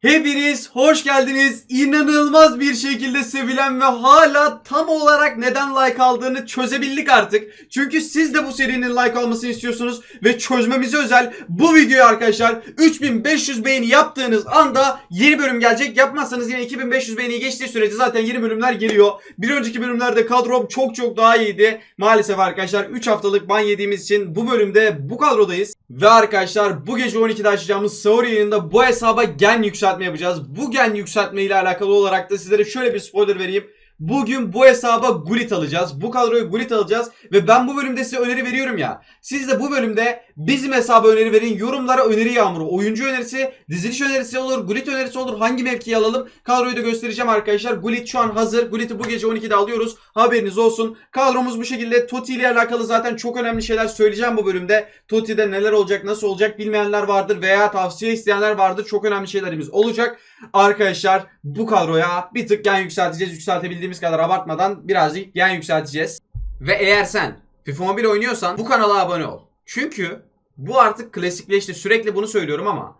Hepiniz hoş geldiniz. İnanılmaz bir şekilde sevilen ve hala tam olarak neden like aldığını çözebildik artık. Çünkü siz de bu serinin like almasını istiyorsunuz ve çözmemize özel bu videoyu arkadaşlar 3500 beğeni yaptığınız anda yeni bölüm gelecek. Yapmazsanız yine 2500 beğeniyi geçtiği sürece zaten yeni bölümler geliyor. Bir önceki bölümlerde kadrom çok çok daha iyiydi. Maalesef arkadaşlar 3 haftalık ban yediğimiz için bu bölümde bu kadrodayız. Ve arkadaşlar bu gece 12'de açacağımız sahur yayınında bu hesaba gen yükseltme yapacağız. Bu gen yükseltme ile alakalı olarak da sizlere şöyle bir spoiler vereyim. Bugün bu hesaba Gullit alacağız. Bu kadroyu Gullit alacağız. Ve ben bu bölümde size öneri veriyorum ya. Siz de bu bölümde bizim hesaba öneri verin. Yorumlara öneri yağmuru. Oyuncu önerisi, diziliş önerisi olur, Gullit önerisi olur. Hangi mevkiyi alalım? Kadroyu da göstereceğim arkadaşlar. Gullit şu an hazır. Gullit'i bu gece 12'de alıyoruz. Haberiniz olsun. Kadromuz bu şekilde. Totti ile alakalı zaten çok önemli şeyler söyleyeceğim bu bölümde. Totti'de neler olacak, nasıl olacak bilmeyenler vardır veya tavsiye isteyenler vardır. Çok önemli şeylerimiz olacak. Arkadaşlar bu kadroya bir tık gen yükselteceğiz. Yükseltebildiğimiz kadar abartmadan birazcık gen yükselteceğiz. Ve eğer sen FIFA Mobile oynuyorsan bu kanala abone ol. Çünkü bu artık klasikleşti. Sürekli bunu söylüyorum ama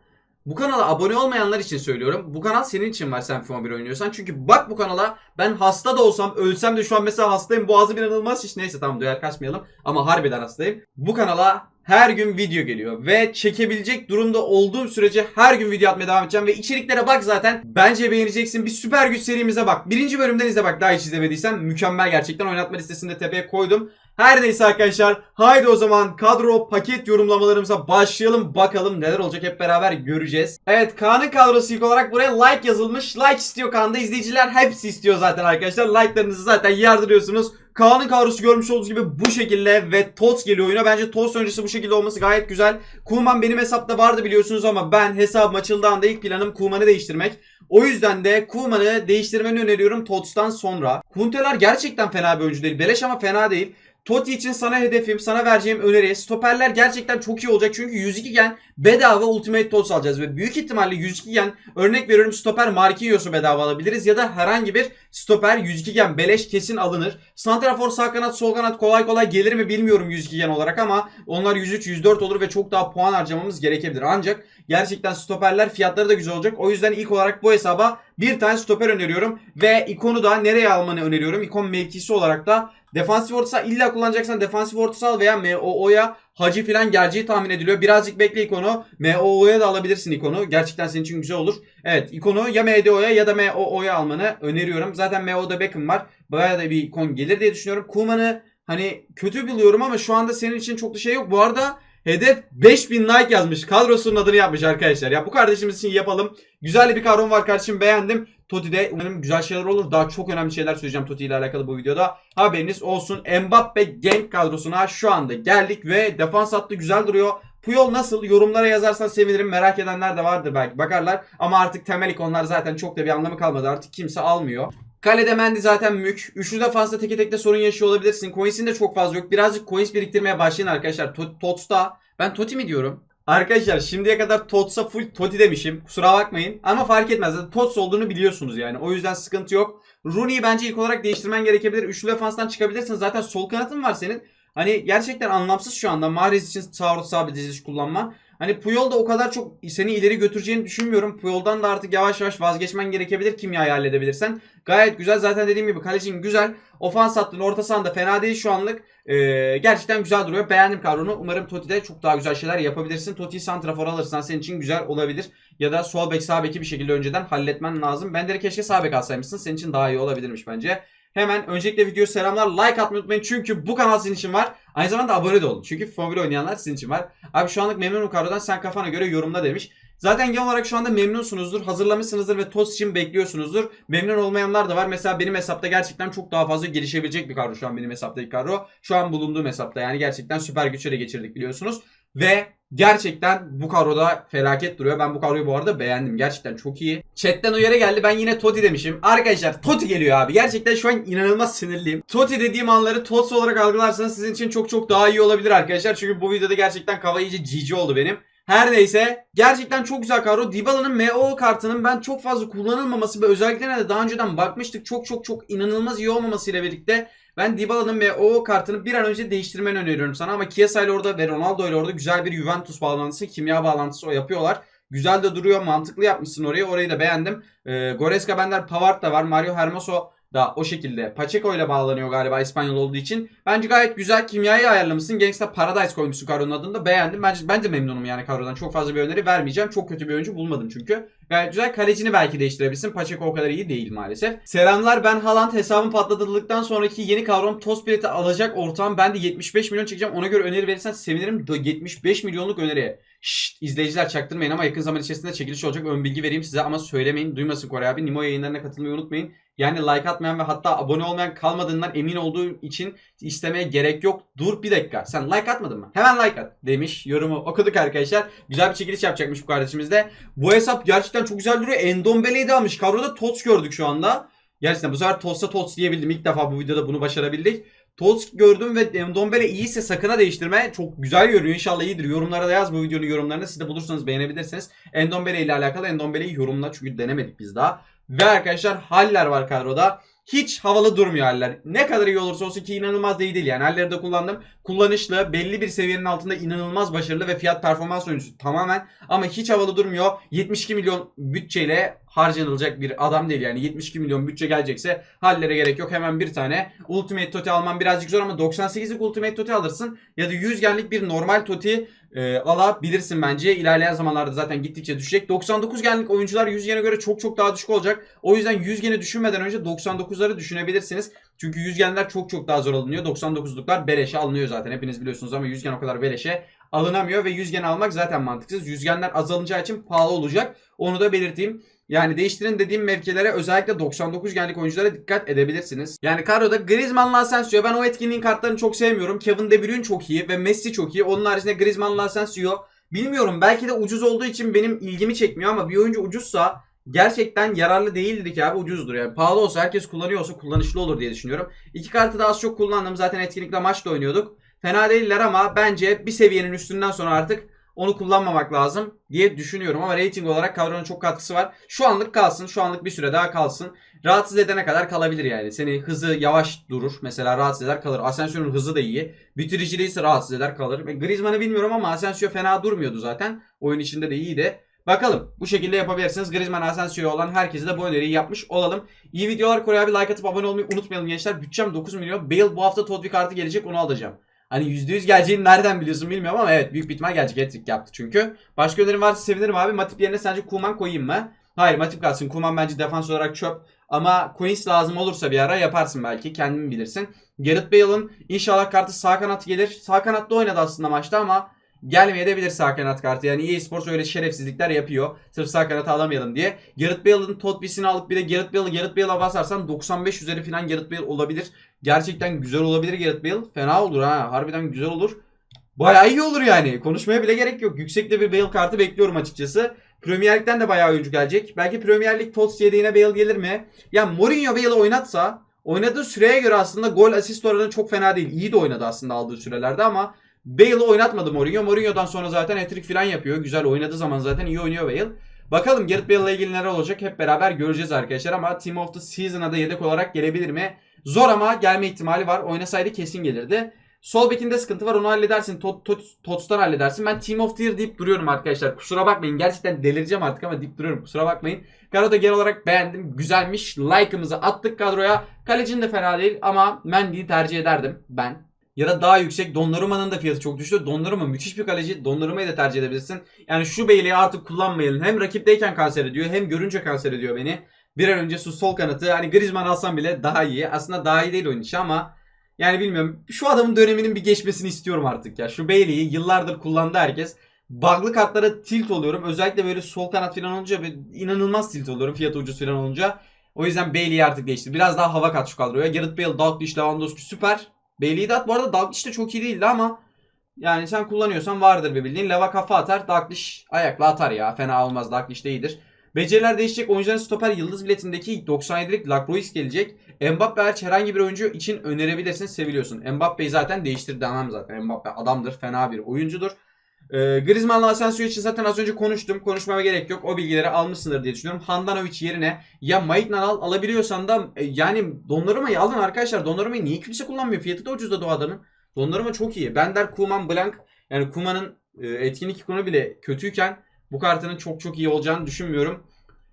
bu kanala abone olmayanlar için söylüyorum. Bu kanal senin için var sen FIFA Mobile oynuyorsan. Çünkü bak bu kanala ben hasta da olsam ölsem de şu an mesela hastayım. Boğazım inanılmaz şiş. Neyse tamam duyar kaçmayalım. Ama harbiden hastayım. Bu kanala her gün video geliyor ve çekebilecek durumda olduğum sürece her gün video atmaya devam edeceğim ve içeriklere bak zaten bence beğeneceksin bir süper güç serimize bak birinci bölümden izle bak daha hiç izlemediysen mükemmel gerçekten oynatma listesinde tepeye koydum her neyse arkadaşlar haydi o zaman kadro paket yorumlamalarımıza başlayalım bakalım neler olacak hep beraber göreceğiz. Evet Kaan'ın kadrosu ilk olarak buraya like yazılmış. Like istiyor Kaan'da izleyiciler hepsi istiyor zaten arkadaşlar. Like'larınızı zaten yardırıyorsunuz. Kaan'ın kadrosu görmüş olduğunuz gibi bu şekilde ve Tots geliyor oyuna. Bence Tots öncesi bu şekilde olması gayet güzel. Kuman benim hesapta vardı biliyorsunuz ama ben hesabım açıldığında ilk planım Kuman'ı değiştirmek. O yüzden de Kuman'ı değiştirmeni öneriyorum Tots'tan sonra. Kunteler gerçekten fena bir oyuncu değil. Beleş ama fena değil. Totti için sana hedefim, sana vereceğim öneri. Stoperler gerçekten çok iyi olacak. Çünkü 102 gen bedava Ultimate Tots alacağız. Ve büyük ihtimalle 102 gen örnek veriyorum stoper Marquinhos'u bedava alabiliriz. Ya da herhangi bir stoper 102 gen beleş kesin alınır. Santrafor sağ kanat sol kanat kolay kolay gelir mi bilmiyorum 102 gen olarak ama onlar 103 104 olur ve çok daha puan harcamamız gerekebilir. Ancak gerçekten stoperler fiyatları da güzel olacak. O yüzden ilk olarak bu hesaba bir tane stoper öneriyorum. Ve ikonu da nereye almanı öneriyorum. İkon mevkisi olarak da Defansif orta illa kullanacaksan defansif orta saha veya MOO'ya Hacı falan geleceği tahmin ediliyor. Birazcık bekle ikonu. MOO'ya da alabilirsin ikonu. Gerçekten senin için güzel olur. Evet ikonu ya MDO'ya ya da MOO'ya almanı öneriyorum. Zaten MO'da Beckham var. Bayağı da bir ikon gelir diye düşünüyorum. Kuman'ı hani kötü biliyorum ama şu anda senin için çok da şey yok. Bu arada hedef 5000 like yazmış. Kadrosunun adını yapmış arkadaşlar. Ya bu kardeşimiz için yapalım. Güzel bir kadrom var kardeşim beğendim. Toti'de umarım güzel şeyler olur. Daha çok önemli şeyler söyleyeceğim Toti ile alakalı bu videoda. Haberiniz olsun. Mbappe Genk kadrosuna şu anda geldik ve defans hattı güzel duruyor. Puyol nasıl? Yorumlara yazarsan sevinirim. Merak edenler de vardır belki bakarlar. Ama artık temel ikonlar zaten çok da bir anlamı kalmadı. Artık kimse almıyor. Kalede Mendy zaten mük. Üçlü defansta teke tekte sorun yaşıyor olabilirsin. Coins'in de çok fazla yok. Birazcık coins biriktirmeye başlayın arkadaşlar. To- Tots'ta. Ben Toti mi diyorum? Arkadaşlar şimdiye kadar Tots'a full Toti demişim. Kusura bakmayın. Ama fark etmez. Tots olduğunu biliyorsunuz yani. O yüzden sıkıntı yok. Rooney'i bence ilk olarak değiştirmen gerekebilir. Üçlü defanstan çıkabilirsin. Zaten sol kanatın var senin. Hani gerçekten anlamsız şu anda. Mahrez için sağ orta saha bir diziliş kullanman. Hani Puyol da o kadar çok seni ileri götüreceğini düşünmüyorum. Puyol'dan da artık yavaş yavaş vazgeçmen gerekebilir kimyayı halledebilirsen. Gayet güzel. Zaten dediğim gibi kalecin güzel. Ofans hattın orta sahanda fena değil şu anlık. Ee, gerçekten güzel duruyor. Beğendim kadronu. Umarım Toti'de çok daha güzel şeyler yapabilirsin. Toti'yi santrafor alırsan senin için güzel olabilir. Ya da sol bek sağ beki bir şekilde önceden halletmen lazım. Ben de keşke sağ bek alsaymışsın. Senin için daha iyi olabilirmiş bence. Hemen öncelikle video selamlar. Like atmayı unutmayın. Çünkü bu kanal sizin için var. Aynı zamanda abone de olun. Çünkü Formula oynayanlar sizin için var. Abi şu anlık memnunum kadrodan. Sen kafana göre yorumla demiş. Zaten genel olarak şu anda memnunsunuzdur. Hazırlamışsınızdır ve toz için bekliyorsunuzdur. Memnun olmayanlar da var. Mesela benim hesapta gerçekten çok daha fazla gelişebilecek bir kadro şu an benim hesaptaki kadro. Şu an bulunduğum hesapta yani gerçekten süper güçlere geçirdik biliyorsunuz. Ve gerçekten bu kadroda felaket duruyor. Ben bu kadroyu bu arada beğendim. Gerçekten çok iyi. Chat'ten uyarı geldi. Ben yine Toti demişim. Arkadaşlar Toti geliyor abi. Gerçekten şu an inanılmaz sinirliyim. Toti dediğim anları Tots olarak algılarsanız sizin için çok çok daha iyi olabilir arkadaşlar. Çünkü bu videoda gerçekten kafa iyice GG oldu benim. Her neyse gerçekten çok güzel kadro. Dybala'nın MO kartının ben çok fazla kullanılmaması ve özelliklerine de daha önceden bakmıştık. Çok çok çok inanılmaz iyi olmamasıyla birlikte ben Dybala'nın MO kartını bir an önce değiştirmeni öneriyorum sana. Ama Chiesa ile orada ve Ronaldo ile orada güzel bir Juventus bağlantısı, kimya bağlantısı o yapıyorlar. Güzel de duruyor. Mantıklı yapmışsın orayı. Orayı da beğendim. Ee, Goreska Bender Pavard da var. Mario Hermoso da o şekilde Pacheco ile bağlanıyor galiba İspanyol olduğu için. Bence gayet güzel kimyayı ayarlamışsın. Gangsta Paradise koymuşsun kadronun adını da beğendim. Bence, ben de memnunum yani kadrodan. Çok fazla bir öneri vermeyeceğim. Çok kötü bir oyuncu bulmadım çünkü. Gayet güzel. Kalecini belki değiştirebilirsin. Pacheco o kadar iyi değil maalesef. Selamlar ben Haaland hesabım patlatıldıktan sonraki yeni kavram toz bileti alacak ortağım. Ben de 75 milyon çekeceğim. Ona göre öneri verirsen sevinirim. Do- 75 milyonluk öneriye. Şşt izleyiciler çaktırmayın ama yakın zaman içerisinde çekiliş olacak. Ön bilgi vereyim size ama söylemeyin. Duymasın Kore abi. Nimo yayınlarına katılmayı unutmayın. Yani like atmayan ve hatta abone olmayan kalmadığından emin olduğu için istemeye gerek yok. Dur bir dakika. Sen like atmadın mı? Hemen like at demiş. Yorumu okuduk arkadaşlar. Güzel bir çekiliş yapacakmış bu kardeşimiz de. Bu hesap gerçekten çok güzel duruyor. Endombele'yi de almış. Kadroda Tots gördük şu anda. Gerçekten bu sefer Tots'a Tots diyebildim. İlk defa bu videoda bunu başarabildik. Tots gördüm ve Endombele iyiyse sakına değiştirme. Çok güzel görünüyor. İnşallah iyidir. Yorumlara da yaz bu videonun yorumlarını. Siz de bulursanız beğenebilirsiniz. Endombele ile alakalı Endombele'yi yorumla. Çünkü denemedik biz daha. Ve arkadaşlar Haller var kadroda. Hiç havalı durmuyor Haller. Ne kadar iyi olursa olsun ki inanılmaz da değil yani. Haller'i de kullandım. Kullanışlı, belli bir seviyenin altında inanılmaz başarılı ve fiyat performans oyuncusu tamamen. Ama hiç havalı durmuyor. 72 milyon bütçeyle harcanılacak bir adam değil yani. 72 milyon bütçe gelecekse Haller'e gerek yok. Hemen bir tane Ultimate Toti alman birazcık zor ama 98'lik Ultimate Toti alırsın. Ya da 100 genlik bir normal Toti e, alabilirsin bence. İlerleyen zamanlarda zaten gittikçe düşecek. 99 genlik oyuncular 100 gene göre çok çok daha düşük olacak. O yüzden 100 geni düşünmeden önce 99'ları düşünebilirsiniz. Çünkü 100 genler çok çok daha zor alınıyor. 99'luklar beleşe alınıyor zaten. Hepiniz biliyorsunuz ama 100 gen o kadar beleşe alınamıyor ve 100 gen almak zaten mantıksız. 100 genler azalacağı için pahalı olacak. Onu da belirteyim. Yani değiştirin dediğim mevkilere özellikle 99 genlik oyunculara dikkat edebilirsiniz. Yani kadroda Griezmann'la Asensio ben o etkinliğin kartlarını çok sevmiyorum. Kevin De Bruyne çok iyi ve Messi çok iyi. Onun haricinde Griezmann'la Asensio bilmiyorum belki de ucuz olduğu için benim ilgimi çekmiyor ama bir oyuncu ucuzsa gerçekten yararlı değildir ki abi ucuzdur yani. Pahalı olsa herkes kullanıyorsa kullanışlı olur diye düşünüyorum. İki kartı da az çok kullandım zaten etkinlikle maçta oynuyorduk. Fena değiller ama bence bir seviyenin üstünden sonra artık onu kullanmamak lazım diye düşünüyorum. Ama rating olarak kadronun çok katkısı var. Şu anlık kalsın. Şu anlık bir süre daha kalsın. Rahatsız edene kadar kalabilir yani. Seni hızı yavaş durur. Mesela rahatsız eder kalır. Asensio'nun hızı da iyi. Bitiriciliği ise rahatsız eder kalır. Griezmann'ı bilmiyorum ama Asensio fena durmuyordu zaten. Oyun içinde de iyiydi. Bakalım bu şekilde yapabilirsiniz. Griezmann Asensio'ya olan herkese de bu öneriyi yapmış olalım. İyi videolar Koray abi like atıp abone olmayı unutmayalım gençler. Bütçem 9 milyon. Bale bu hafta Todvi kartı gelecek onu alacağım. Hani %100 geleceğini nereden biliyorsun bilmiyorum ama evet büyük bir ihtimal gelecek. Hat-trick yaptı çünkü. Başka önerin varsa sevinirim abi. Matip yerine sence Kuman koyayım mı? Hayır Matip kalsın. Kuman bence defans olarak çöp. Ama Queens lazım olursa bir ara yaparsın belki. Kendin bilirsin. Gareth Bale'ın inşallah kartı sağ kanat gelir. Sağ kanatta oynadı aslında maçta ama gelmeye de bilir sağ kanat kartı. Yani EA Sports öyle şerefsizlikler yapıyor. Sırf sağ kanatı alamayalım diye. Gareth Bale'ın Totbis'ini alıp bir de Gareth Bale'ı Gareth Bale'a basarsan 95 üzeri falan Gareth Bale olabilir. Gerçekten güzel olabilir Gareth Bale. Fena olur ha. Harbiden güzel olur. Bayağı iyi olur yani. Konuşmaya bile gerek yok. Yüksekte bir Bale kartı bekliyorum açıkçası. Premier Lig'den de bayağı oyuncu gelecek. Belki Premier Lig Tots yediğine Bale gelir mi? Ya Mourinho Bale'ı oynatsa oynadığı süreye göre aslında gol asist oranı çok fena değil. İyi de oynadı aslında aldığı sürelerde ama Bale'ı oynatmadı Mourinho. Mourinho'dan sonra zaten hat-trick falan yapıyor. Güzel oynadığı zaman zaten iyi oynuyor Bale. Bakalım Gareth Bale'la ilgili neler olacak hep beraber göreceğiz arkadaşlar ama Team of the Season'a da yedek olarak gelebilir mi? Zor ama gelme ihtimali var. Oynasaydı kesin gelirdi. Sol bekinde sıkıntı var onu halledersin. Tot, tot, Tots'tan halledersin. Ben Team of the Year deyip duruyorum arkadaşlar. Kusura bakmayın. Gerçekten delireceğim artık ama deyip duruyorum. Kusura bakmayın. Kadroda genel olarak beğendim. Güzelmiş. Like'ımızı attık kadroya. Kalecin de fena değil ama Mendy'yi tercih ederdim ben. Ya da daha yüksek Donnarumma'nın da fiyatı çok düştü. Donnarumma müthiş bir kaleci. Donnarumma'yı da tercih edebilirsin. Yani şu Beyliği artık kullanmayalım. Hem rakipteyken kanser ediyor hem görünce kanser ediyor beni. Bir an önce su sol kanatı. Hani Griezmann alsam bile daha iyi. Aslında daha iyi değil oyun içi ama yani bilmiyorum. Şu adamın döneminin bir geçmesini istiyorum artık ya. Şu Bailey'i yıllardır kullandı herkes. Bug'lı kartlara tilt oluyorum. Özellikle böyle sol kanat falan olunca inanılmaz tilt oluyorum. Fiyatı ucuz falan olunca. O yüzden Bailey'i artık değiştir. Biraz daha hava kat şu kadroya. Gareth Bale, Dalglish, Lewandowski süper. Bailey'i de at. Bu arada Dalglish de çok iyi değildi ama yani sen kullanıyorsan vardır bir bildiğin. Leva kafa atar. Dalglish ayakla atar ya. Fena olmaz. Dalglish de iyidir. Beceriler değişecek. Oyuncuların stoper yıldız biletindeki 97'lik Lacroix gelecek. Mbappe hariç herhangi bir oyuncu için önerebilirsin. Seviliyorsun. Mbappe'yi zaten değiştir demem zaten. Mbappe adamdır. Fena bir oyuncudur. Ee, Griezmann'la Asensio için zaten az önce konuştum. Konuşmama gerek yok. O bilgileri almışsındır diye düşünüyorum. Handanovic yerine ya Maitland al, alabiliyorsan da e, yani Donnarumma'yı alın arkadaşlar. Donnarumma'yı niye kimse kullanmıyor? Fiyatı da ucuzladı o adamın. Donnarumma çok iyi. Bender, Koeman, Blank yani Koeman'ın e, etkinlik ikonu bile kötüyken bu kartının çok çok iyi olacağını düşünmüyorum.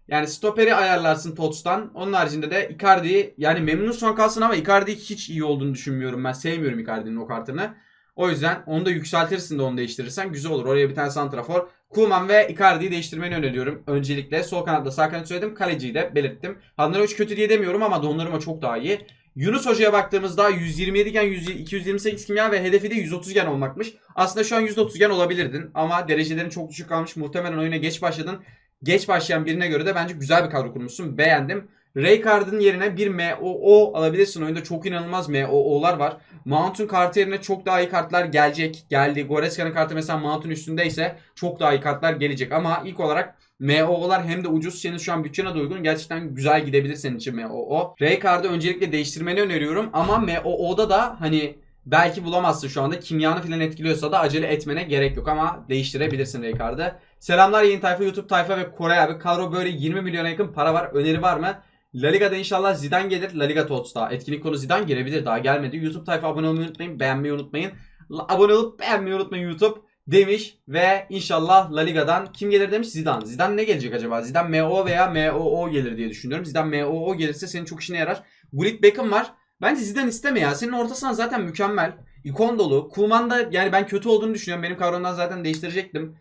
Yani stoperi ayarlarsın Tots'tan. Onun haricinde de Icardi'yi yani memnun son kalsın ama Icardi hiç iyi olduğunu düşünmüyorum ben. Sevmiyorum Icardi'nin o kartını. O yüzden onu da yükseltirsin de onu değiştirirsen güzel olur. Oraya bir tane santrafor. Koeman ve Icardi'yi değiştirmeni öneriyorum. Öncelikle sol kanatta sağ kanat söyledim. Kaleciyi de belirttim. Handanovic kötü diye demiyorum ama Donnarumma çok daha iyi. Yunus Hoca'ya baktığımızda 127 gen 100 228 kimya ve hedefi de 130 gen olmakmış. Aslında şu an 130 gen olabilirdin ama derecelerin çok düşük kalmış. Muhtemelen oyuna geç başladın. Geç başlayan birine göre de bence güzel bir kadro kurmuşsun. Beğendim. Raycard'ın yerine bir MOO alabilirsin. Oyunda çok inanılmaz MOO'lar var. Mount'un kartı yerine çok daha iyi kartlar gelecek. Geldi. Goreska'nın kartı mesela Mount'un üstündeyse çok daha iyi kartlar gelecek. Ama ilk olarak MOO'lar hem de ucuz. Senin şu an bütçene de uygun. Gerçekten güzel gidebilir senin için MOO. Raycard'ı öncelikle değiştirmeni öneriyorum. Ama MOO'da da hani belki bulamazsın şu anda. Kimyanı falan etkiliyorsa da acele etmene gerek yok. Ama değiştirebilirsin Raycard'ı. Selamlar yeni tayfa, YouTube tayfa ve Kore abi. Kadro böyle 20 milyona yakın para var. Öneri var mı? La Liga'da inşallah Zidane gelir. La Liga Tots'ta. Etkinlik konu Zidane gelebilir. Daha gelmedi. YouTube tayfa abone olmayı unutmayın. Beğenmeyi unutmayın. Abone olup beğenmeyi unutmayın YouTube demiş ve inşallah La Liga'dan kim gelir demiş Zidane. Zidane ne gelecek acaba? Zidane MO veya MOO gelir diye düşünüyorum. Zidane MOO gelirse senin çok işine yarar. Gullit Beckham var. Bence Zidane isteme ya. Senin orta sahan zaten mükemmel. İkon dolu. Koeman da yani ben kötü olduğunu düşünüyorum. Benim kavramdan zaten değiştirecektim.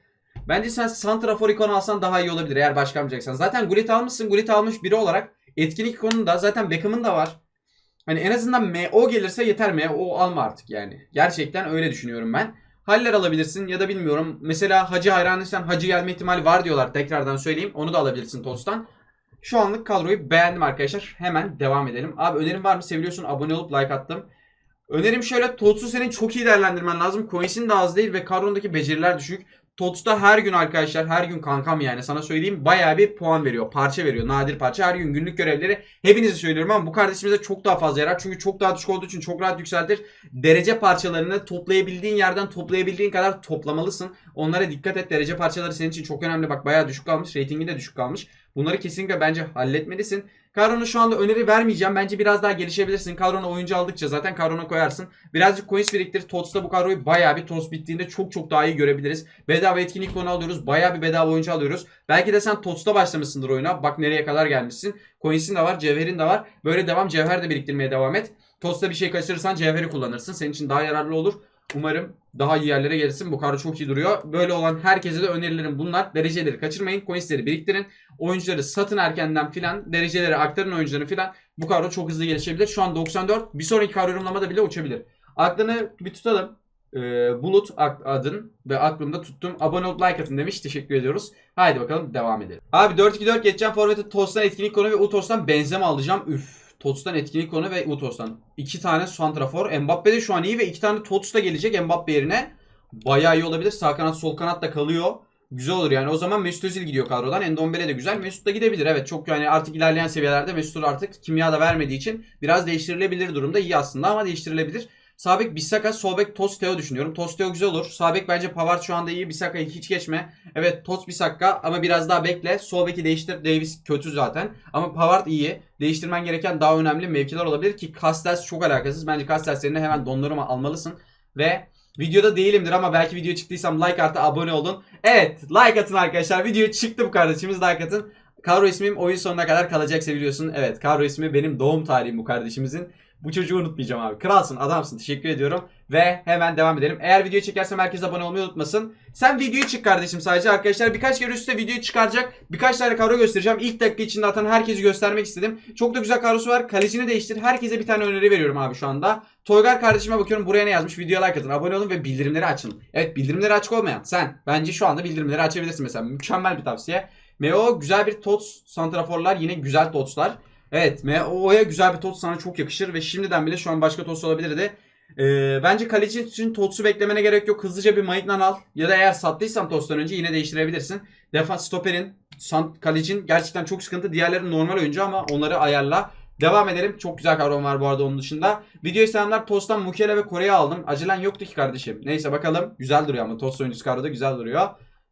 Bence sen Santrafor ikonu alsan daha iyi olabilir eğer başka almayacaksan. Zaten Gullit almışsın. Gullit almış biri olarak etkinlik ikonunda zaten Beckham'ın da var. Hani en azından MO gelirse yeter MO alma artık yani. Gerçekten öyle düşünüyorum ben. Haller alabilirsin ya da bilmiyorum. Mesela Hacı hayranıysan Hacı gelme ihtimali var diyorlar. Tekrardan söyleyeyim. Onu da alabilirsin Tots'tan. Şu anlık kadroyu beğendim arkadaşlar. Hemen devam edelim. Abi önerim var mı? Seviyorsun. Abone olup like attım. Önerim şöyle. Tots'u senin çok iyi değerlendirmen lazım. Coins'in de az değil ve kadrondaki beceriler düşük. Tots'ta her gün arkadaşlar her gün kankam yani sana söyleyeyim bayağı bir puan veriyor. Parça veriyor. Nadir parça. Her gün günlük görevleri hepinize söylüyorum ama bu kardeşimize çok daha fazla yarar. Çünkü çok daha düşük olduğu için çok rahat yükseltir. Derece parçalarını toplayabildiğin yerden toplayabildiğin kadar toplamalısın. Onlara dikkat et. Derece parçaları senin için çok önemli. Bak bayağı düşük kalmış. Ratingi de düşük kalmış. Bunları kesinlikle bence halletmelisin. Kadrona şu anda öneri vermeyeceğim. Bence biraz daha gelişebilirsin. Kadrona oyuncu aldıkça zaten kadrona koyarsın. Birazcık coins biriktir. TOTS'ta bu kadroyu bayağı bir TOTS bittiğinde çok çok daha iyi görebiliriz. Bedava etkinlik konu alıyoruz. Bayağı bir bedava oyuncu alıyoruz. Belki de sen TOTS'ta başlamışsındır oyuna. Bak nereye kadar gelmişsin. Coins'in de var. Cevherin de var. Böyle devam. Cevher de biriktirmeye devam et. TOTS'ta bir şey kaçırırsan cevheri kullanırsın. Senin için daha yararlı olur. Umarım daha iyi yerlere gelirsin. Bu kadro çok iyi duruyor. Böyle olan herkese de önerilerim bunlar. Dereceleri kaçırmayın. Coinsleri biriktirin. Oyuncuları satın erkenden filan. Dereceleri aktarın oyuncuları filan. Bu kadro çok hızlı gelişebilir. Şu an 94. Bir sonraki kadro yorumlamada bile uçabilir. Aklını bir tutalım. Ee, Bulut adın ve aklımda tuttum. Abone olup like atın demiş. Teşekkür ediyoruz. Haydi bakalım devam edelim. Abi 4-2-4 geçeceğim. Forvet'e Tos'tan etkinlik konu ve Utos'tan benzeme alacağım. Üf. Tots'tan etkinlik konu ve Utos'tan. İki tane santrafor. Mbappe de şu an iyi ve iki tane Tots da gelecek Mbappe yerine. Bayağı iyi olabilir. Sağ kanat sol kanat da kalıyor. Güzel olur yani. O zaman Mesut Özil gidiyor kadrodan. Endombele de güzel. Mesut da gidebilir. Evet çok yani artık ilerleyen seviyelerde Mesut artık kimya da vermediği için biraz değiştirilebilir durumda. İyi aslında ama değiştirilebilir. Sağ bek Bissaka, sol bek Tosteo düşünüyorum. Tosteo güzel olur. Sağ bek bence Pavard şu anda iyi. Bissaka'yı hiç geçme. Evet Tost Bissaka ama biraz daha bekle. Sol beki değiştir. Davis kötü zaten. Ama Pavard iyi. Değiştirmen gereken daha önemli mevkiler olabilir ki Castells çok alakasız. Bence Castells yerine hemen Donnarumma almalısın. Ve videoda değilimdir ama belki video çıktıysam like artı abone olun. Evet like atın arkadaşlar. Video çıktı bu kardeşimiz like atın. Kadro ismim oyun sonuna kadar kalacak seviliyorsun. Evet kadro ismi benim doğum tarihim bu kardeşimizin. Bu çocuğu unutmayacağım abi. Kralsın, adamsın. Teşekkür ediyorum. Ve hemen devam edelim. Eğer video çekersem herkes abone olmayı unutmasın. Sen videoyu çık kardeşim sadece arkadaşlar. Birkaç kere üstte videoyu çıkaracak. Birkaç tane kadro göstereceğim. İlk dakika içinde atan herkesi göstermek istedim. Çok da güzel kadrosu var. Kalecini değiştir. Herkese bir tane öneri veriyorum abi şu anda. Toygar kardeşime bakıyorum. Buraya ne yazmış? Videoya like atın. Abone olun ve bildirimleri açın. Evet bildirimleri açık olmayan. Sen. Bence şu anda bildirimleri açabilirsin mesela. Mükemmel bir tavsiye. Meo güzel bir tots. Santraforlar yine güzel totslar. Evet Meo'ya güzel bir tot sana çok yakışır ve şimdiden bile şu an başka tots olabilirdi. Ee, bence kaleci için Tots'u beklemene gerek yok. Hızlıca bir Maignan al. Ya da eğer sattıysan Tots'tan önce yine değiştirebilirsin. Defans stoperin, sant, kalecin gerçekten çok sıkıntı. Diğerleri normal oyuncu ama onları ayarla. Devam edelim. Çok güzel kavram var bu arada onun dışında. Video selamlar. Tots'tan Mukiele ve Kore'yi aldım. Acelen yoktu ki kardeşim. Neyse bakalım. Güzel duruyor ama Tots oyuncusu kadroda güzel duruyor.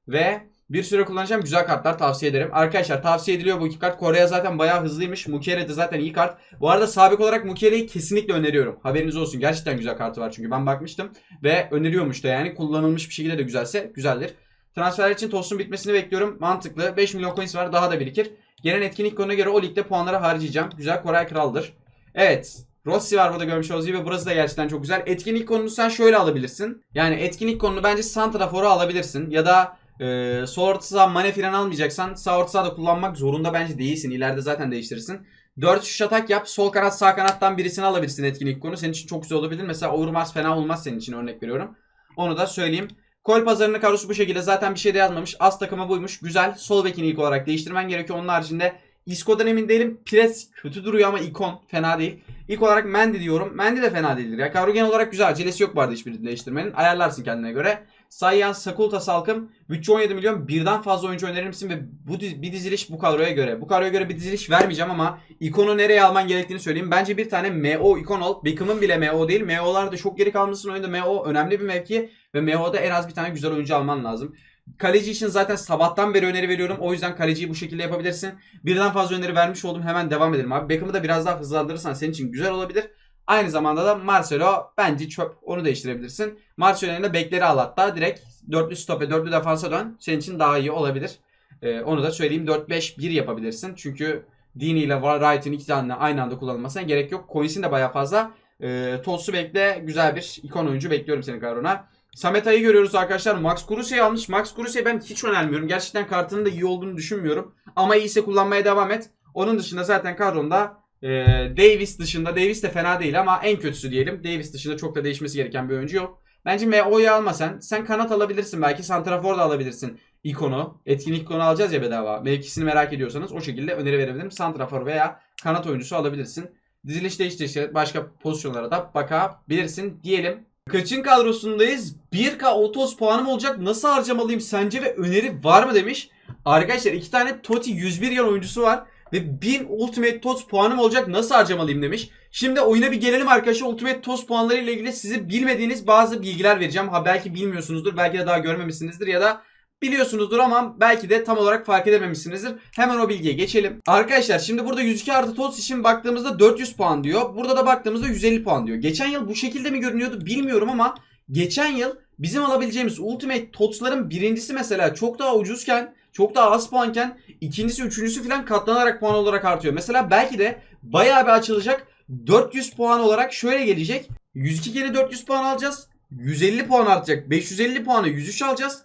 Ve bir süre kullanacağım. Güzel kartlar tavsiye ederim. Arkadaşlar tavsiye ediliyor bu iki kart. Korea zaten bayağı hızlıymış. Mukiele de zaten iyi kart. Bu arada sabit olarak Mukiele'yi kesinlikle öneriyorum. Haberiniz olsun. Gerçekten güzel kartı var çünkü ben bakmıştım. Ve öneriyormuş da yani kullanılmış bir şekilde de güzelse güzeldir. Transferler için Tost'un bitmesini bekliyorum. Mantıklı. 5 milyon coins var. Daha da birikir. Gelen etkinlik konuna göre o ligde puanları harcayacağım. Güzel Koray Kral'dır. Evet. Rossi var burada görmüş olduğunuz gibi burası da gerçekten çok güzel. Etkinlik konunu sen şöyle alabilirsin. Yani etkinlik konunu bence Santrafor'u alabilirsin. Ya da e, sol orta saha Mane almayacaksan sağ orta sahada kullanmak zorunda bence değilsin. İleride zaten değiştirirsin. 4 şut atak yap. Sol kanat sağ kanattan birisini alabilirsin etkinlik konu. Senin için çok güzel olabilir. Mesela Overmars fena olmaz senin için örnek veriyorum. Onu da söyleyeyim. Kol pazarının kadrosu bu şekilde. Zaten bir şey de yazmamış. Az takımı buymuş. Güzel. Sol bekini ilk olarak değiştirmen gerekiyor. Onun haricinde Isco'dan emin değilim. Pires kötü duruyor ama ikon fena değil. İlk olarak Mendy diyorum. Mendy de fena değildir ya. Kadro genel olarak güzel. Acelesi yok bu arada hiçbirini değiştirmenin. Ayarlarsın kendine göre. Sayyan, Sakulta, Salkım. Bütçe 17 milyon. Birden fazla oyuncu önerir misin? Ve bu diz- bir diziliş bu kadroya göre. Bu kadroya göre bir diziliş vermeyeceğim ama ikonu nereye alman gerektiğini söyleyeyim. Bence bir tane MO ikon ol. Beckham'ın bile MO değil. MO'larda çok geri kalmışsın oyunda. MO önemli bir mevki. Ve MO'da en az bir tane güzel oyuncu alman lazım. Kaleci için zaten sabahtan beri öneri veriyorum. O yüzden kaleciyi bu şekilde yapabilirsin. Birden fazla öneri vermiş oldum. Hemen devam edelim abi. Beckham'ı da biraz daha hızlandırırsan senin için güzel olabilir. Aynı zamanda da Marcelo bence çöp. Onu değiştirebilirsin. Marcelo'nun da bekleri al hatta. Direkt dörtlü stope, dörtlü defansa dön. Senin için daha iyi olabilir. Ee, onu da söyleyeyim. 4-5-1 yapabilirsin. Çünkü Dini ile Wright'ın iki tane aynı anda kullanılmasına gerek yok. Coins'in de baya fazla. Ee, Tolsu bekle. Güzel bir ikon oyuncu bekliyorum senin kadrona. Samet Ay'ı görüyoruz arkadaşlar. Max Krusey'i almış. Max Krusey'i ben hiç önermiyorum. Gerçekten kartının da iyi olduğunu düşünmüyorum. Ama iyiyse kullanmaya devam et. Onun dışında zaten kadronda e, Davis dışında. Davis de fena değil ama en kötüsü diyelim. Davis dışında çok da değişmesi gereken bir oyuncu yok. Bence MO'yu alma sen. Sen kanat alabilirsin belki. Santrafor da alabilirsin. İkonu. Etkinlik ikonu alacağız ya bedava. Mevkisini merak ediyorsanız o şekilde öneri verebilirim. Santrafor veya kanat oyuncusu alabilirsin. Diziliş değiştirirse başka pozisyonlara da bakabilirsin diyelim. Kaçın kadrosundayız? 1K otos puanım olacak. Nasıl harcamalıyım sence ve öneri var mı demiş. Arkadaşlar iki tane Toti 101 yan oyuncusu var. Ve 1000 Ultimate Toss puanım olacak. Nasıl harcamalıyım demiş. Şimdi oyuna bir gelelim arkadaşlar. Ultimate Toss puanları ile ilgili size bilmediğiniz bazı bilgiler vereceğim. Ha belki bilmiyorsunuzdur. Belki de daha görmemişsinizdir ya da biliyorsunuzdur ama belki de tam olarak fark edememişsinizdir. Hemen o bilgiye geçelim. Arkadaşlar şimdi burada 102 artı TOTS için baktığımızda 400 puan diyor. Burada da baktığımızda 150 puan diyor. Geçen yıl bu şekilde mi görünüyordu bilmiyorum ama geçen yıl bizim alabileceğimiz Ultimate TOTS'ların birincisi mesela çok daha ucuzken çok daha az puanken ikincisi üçüncüsü falan katlanarak puan olarak artıyor. Mesela belki de bayağı bir açılacak 400 puan olarak şöyle gelecek. 102 kere 400 puan alacağız. 150 puan artacak. 550 puanı 103 alacağız.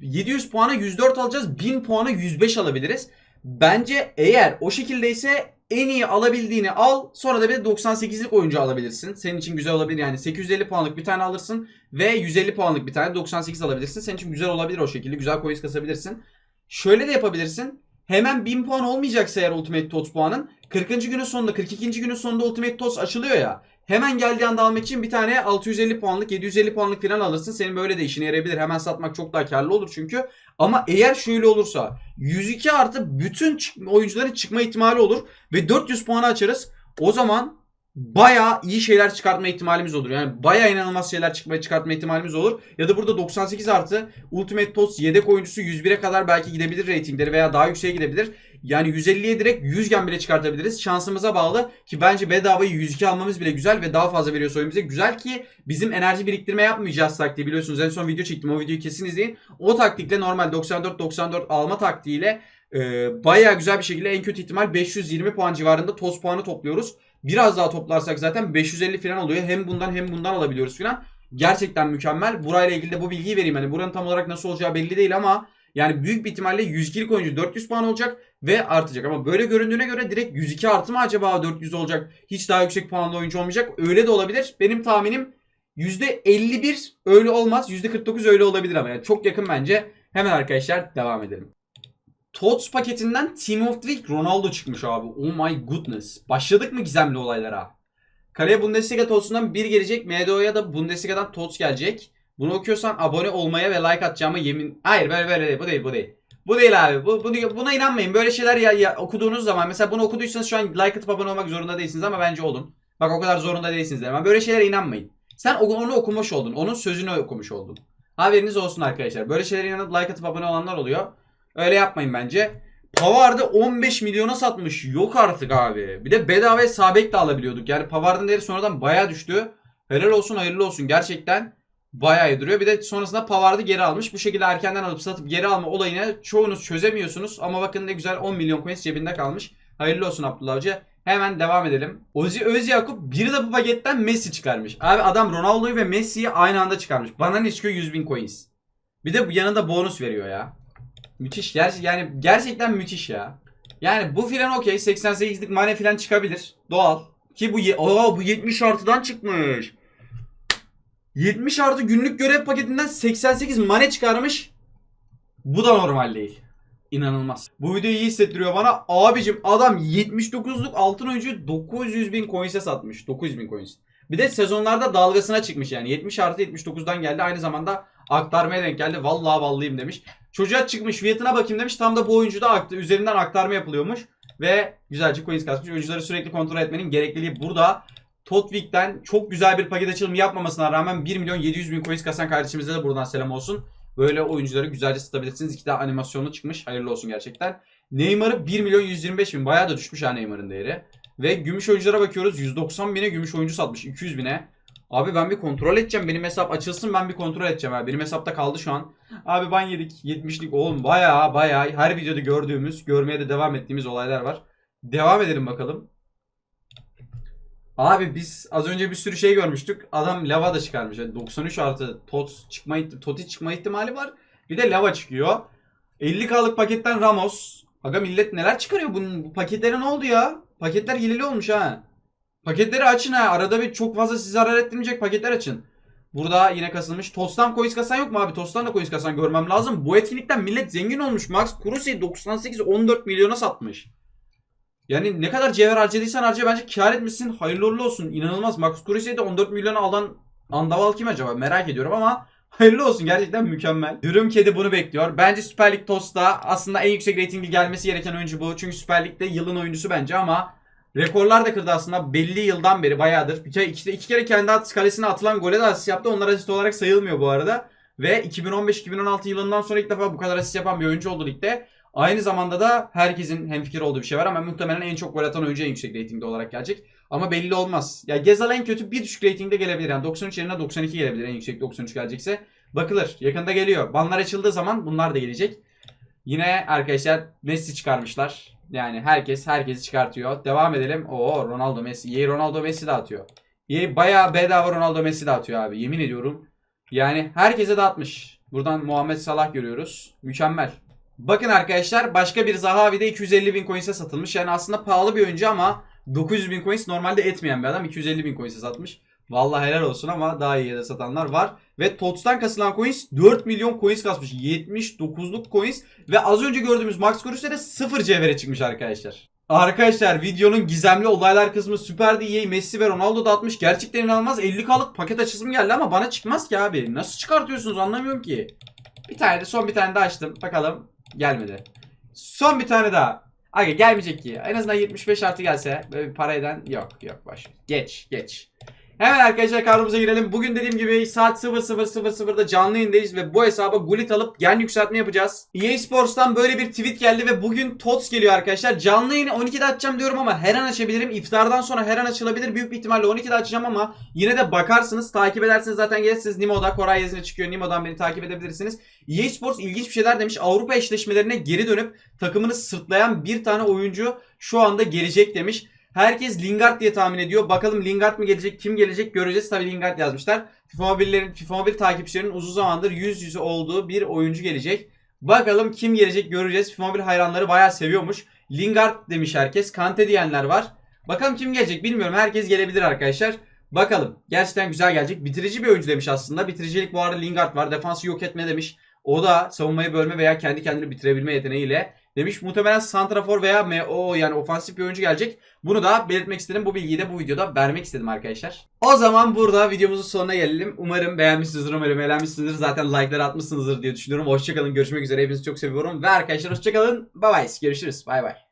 700 puana 104 alacağız. 1000 puana 105 alabiliriz. Bence eğer o şekildeyse en iyi alabildiğini al. Sonra da bir de 98'lik oyuncu alabilirsin. Senin için güzel olabilir. Yani 850 puanlık bir tane alırsın. Ve 150 puanlık bir tane 98 alabilirsin. Senin için güzel olabilir o şekilde. Güzel coins kasabilirsin. Şöyle de yapabilirsin. Hemen 1000 puan olmayacaksa eğer Ultimate TOTS puanın 40. günün sonunda 42. günün sonunda Ultimate TOTS açılıyor ya. Hemen geldiği anda almak için bir tane 650 puanlık 750 puanlık falan alırsın. Senin böyle de işine yarayabilir. Hemen satmak çok daha karlı olur çünkü. Ama eğer şöyle olursa 102 artı bütün oyuncuların çıkma ihtimali olur. Ve 400 puanı açarız. O zaman bayağı iyi şeyler çıkartma ihtimalimiz olur. Yani bayağı inanılmaz şeyler çıkmaya çıkartma ihtimalimiz olur. Ya da burada 98 artı Ultimate TOTS yedek oyuncusu 101'e kadar belki gidebilir ratingleri veya daha yükseğe gidebilir. Yani 150'ye direkt 100 gen bile çıkartabiliriz. Şansımıza bağlı ki bence bedavayı 102 almamız bile güzel ve daha fazla veriyorsa oyun bize. Güzel ki bizim enerji biriktirme yapmayacağız taktiği biliyorsunuz. En son video çektim. O videoyu kesin izleyin. O taktikle normal 94-94 alma taktiğiyle e, bayağı güzel bir şekilde en kötü ihtimal 520 puan civarında toz puanı topluyoruz. Biraz daha toplarsak zaten 550 falan oluyor. Hem bundan hem bundan alabiliyoruz falan. Gerçekten mükemmel. Burayla ilgili de bu bilgiyi vereyim. Hani buranın tam olarak nasıl olacağı belli değil ama yani büyük bir ihtimalle 102'lik oyuncu 400 puan olacak ve artacak. Ama böyle göründüğüne göre direkt 102 artı mı acaba 400 olacak? Hiç daha yüksek puanlı oyuncu olmayacak. Öyle de olabilir. Benim tahminim %51 öyle olmaz. %49 öyle olabilir ama yani çok yakın bence. Hemen arkadaşlar devam edelim. TOTS paketinden Team of the Week Ronaldo çıkmış abi. Oh my goodness. Başladık mı gizemli olaylara? Kaleye Bundesliga TOTS'undan bir gelecek. MDO'ya da Bundesliga'dan TOTS gelecek. Bunu okuyorsan abone olmaya ve like atacağıma yemin... Hayır böyle böyle değil. Bu değil bu değil. Bu değil abi. Bu, bu- buna inanmayın. Böyle şeyler ya, ya okuduğunuz zaman mesela bunu okuduysanız şu an like atıp abone olmak zorunda değilsiniz ama bence olun. Bak o kadar zorunda değilsiniz ama böyle şeylere inanmayın. Sen onu okumuş oldun. Onun sözünü okumuş oldun. Haberiniz olsun arkadaşlar. Böyle şeylere inanıp like atıp abone olanlar oluyor. Öyle yapmayın bence. Pavard'ı 15 milyona satmış. Yok artık abi. Bir de bedavaya sabek de alabiliyorduk. Yani Pavard'ın değeri sonradan bayağı düştü. Helal olsun hayırlı olsun gerçekten. Bayağı iyi duruyor. Bir de sonrasında Pavard'ı geri almış. Bu şekilde erkenden alıp satıp geri alma olayını çoğunuz çözemiyorsunuz. Ama bakın ne güzel 10 milyon coins cebinde kalmış. Hayırlı olsun Abdullah Hoca. Hemen devam edelim. Ozi Özyakup biri de bu paketten Messi çıkarmış. Abi adam Ronaldo'yu ve Messi'yi aynı anda çıkarmış. Bana ne çıkıyor 100 bin coins. Bir de yanında bonus veriyor ya. Müthiş. Ger yani gerçekten müthiş ya. Yani bu filan okey. 88'lik mane filan çıkabilir. Doğal. Ki bu Aa, bu 70 artıdan çıkmış. 70 artı günlük görev paketinden 88 mane çıkarmış. Bu da normal değil. İnanılmaz. Bu video iyi hissettiriyor bana. Abicim adam 79'luk altın oyuncuyu 900 bin coins'e satmış. 900 bin coins. Bir de sezonlarda dalgasına çıkmış yani. 70 artı 79'dan geldi. Aynı zamanda aktarmaya denk geldi. Vallahi vallıyım demiş. Çocuğa çıkmış fiyatına bakayım demiş. Tam da bu oyuncu da aktı. Üzerinden aktarma yapılıyormuş. Ve güzelce coins kasmış. Oyuncuları sürekli kontrol etmenin gerekliliği burada. Totvik'ten çok güzel bir paket açılımı yapmamasına rağmen 1 milyon 700 bin coins kasan kardeşimize de buradan selam olsun. Böyle oyuncuları güzelce satabilirsiniz. İki tane animasyonlu çıkmış. Hayırlı olsun gerçekten. Neymar'ı 1 milyon 125 bin. Bayağı da düşmüş ha Neymar'ın değeri. Ve gümüş oyunculara bakıyoruz. 190 bine gümüş oyuncu satmış. 200 bine. Abi ben bir kontrol edeceğim. Benim hesap açılsın ben bir kontrol edeceğim. Abi. Benim hesapta kaldı şu an. Abi ban yedik. 70'lik oğlum bayağı bayağı her videoda gördüğümüz, görmeye de devam ettiğimiz olaylar var. Devam edelim bakalım. Abi biz az önce bir sürü şey görmüştük. Adam lava da çıkarmış. Yani 93 artı tot çıkma, toti çıkma ihtimali var. Bir de lava çıkıyor. 50K'lık paketten Ramos. Aga millet neler çıkarıyor bunun bu paketlere ne oldu ya? Paketler hileli olmuş ha. Paketleri açın ha. Arada bir çok fazla sizi zarar ettirmeyecek paketler açın. Burada yine kasılmış. Tostan coins kasan yok mu abi? Tostan da coins kasan görmem lazım. Bu etkinlikten millet zengin olmuş. Max Kruse 98 14 milyona satmış. Yani ne kadar cevher harcadıysan harca bence kar etmişsin. Hayırlı uğurlu olsun. İnanılmaz. Max Kruse'yi de 14 milyona alan Andaval kim acaba? Merak ediyorum ama hayırlı olsun. Gerçekten mükemmel. Dürüm Kedi bunu bekliyor. Bence Süper Lig Tosta aslında en yüksek reytingli gelmesi gereken oyuncu bu. Çünkü Süper Lig'de yılın oyuncusu bence ama rekorlar da kırdı aslında. Belli yıldan beri bayağıdır. Bir kere, iki, iki kere kendi at, kalesine atılan gole de asist yaptı. Onlar asist olarak sayılmıyor bu arada. Ve 2015-2016 yılından sonra ilk defa bu kadar asist yapan bir oyuncu oldu ligde. Aynı zamanda da herkesin hemfikir olduğu bir şey var ama muhtemelen en çok gol atan oyuncu en yüksek reytingde olarak gelecek. Ama belli olmaz. Ya Gezal en kötü bir düşük reytingde gelebilir. Yani 93 yerine 92 gelebilir en yüksek 93 gelecekse. Bakılır. Yakında geliyor. Banlar açıldığı zaman bunlar da gelecek. Yine arkadaşlar Messi çıkarmışlar. Yani herkes herkesi çıkartıyor. Devam edelim. Oo Ronaldo Messi. EA Ronaldo Messi de atıyor. EA bayağı bedava Ronaldo Messi de atıyor abi. Yemin ediyorum. Yani herkese dağıtmış. Buradan Muhammed Salah görüyoruz. Mükemmel. Bakın arkadaşlar başka bir Zahavi de 250 bin coins'e satılmış. Yani aslında pahalı bir oyuncu ama 900 bin coins normalde etmeyen bir adam 250 bin coins'e satmış. Vallahi helal olsun ama daha iyiye de satanlar var. Ve TOTS'tan kasılan coins 4 milyon coins kasmış. 79'luk coins ve az önce gördüğümüz Max Kruse de 0 cevhere çıkmış arkadaşlar. Arkadaşlar videonun gizemli olaylar kısmı süperdi. EA Messi ve Ronaldo da atmış. Gerçekten inanılmaz. 50k'lık paket açısım geldi ama bana çıkmaz ki abi. Nasıl çıkartıyorsunuz anlamıyorum ki. Bir tane de son bir tane daha açtım. Bakalım gelmedi. Son bir tane daha. Aga gelmeyecek ki. En azından 75 artı gelse böyle bir para eden yok yok baş. Geç geç. Hemen arkadaşlar kadromuza girelim. Bugün dediğim gibi saat 00.00'da canlı yayındayız ve bu hesaba gulit alıp gen yükseltme yapacağız. EA Sports'tan böyle bir tweet geldi ve bugün TOTS geliyor arkadaşlar. Canlı yayını 12'de açacağım diyorum ama her an açabilirim. İftardan sonra her an açılabilir. Büyük bir ihtimalle 12'de açacağım ama yine de bakarsınız. Takip ederseniz zaten gelirsiniz. Nimo'da Koray yazına çıkıyor. Nimo'dan beni takip edebilirsiniz. EA Sports ilginç bir şeyler demiş. Avrupa eşleşmelerine geri dönüp takımını sırtlayan bir tane oyuncu şu anda gelecek demiş. Herkes Lingard diye tahmin ediyor. Bakalım Lingard mı gelecek, kim gelecek göreceğiz. Tabii Lingard yazmışlar. FIFA Mobile'lerin, FIFA Mobile takipçilerinin uzun zamandır yüz yüze olduğu bir oyuncu gelecek. Bakalım kim gelecek göreceğiz. FIFA Mobile hayranları bayağı seviyormuş. Lingard demiş herkes. Kante diyenler var. Bakalım kim gelecek bilmiyorum. Herkes gelebilir arkadaşlar. Bakalım. Gerçekten güzel gelecek. Bitirici bir oyuncu demiş aslında. Bitiricilik bu arada Lingard var. Defansı yok etme demiş. O da savunmayı bölme veya kendi kendini bitirebilme yeteneğiyle demiş. Muhtemelen santrafor veya MO yani ofansif bir oyuncu gelecek. Bunu da belirtmek istedim. Bu bilgiyi de bu videoda vermek istedim arkadaşlar. O zaman burada videomuzun sonuna gelelim. Umarım beğenmişsinizdir. Umarım eğlenmişsinizdir. Zaten like'lar atmışsınızdır diye düşünüyorum. Hoşçakalın. Görüşmek üzere. Hepinizi çok seviyorum. Ve arkadaşlar hoşçakalın. Bye bye. Görüşürüz. Bay bay.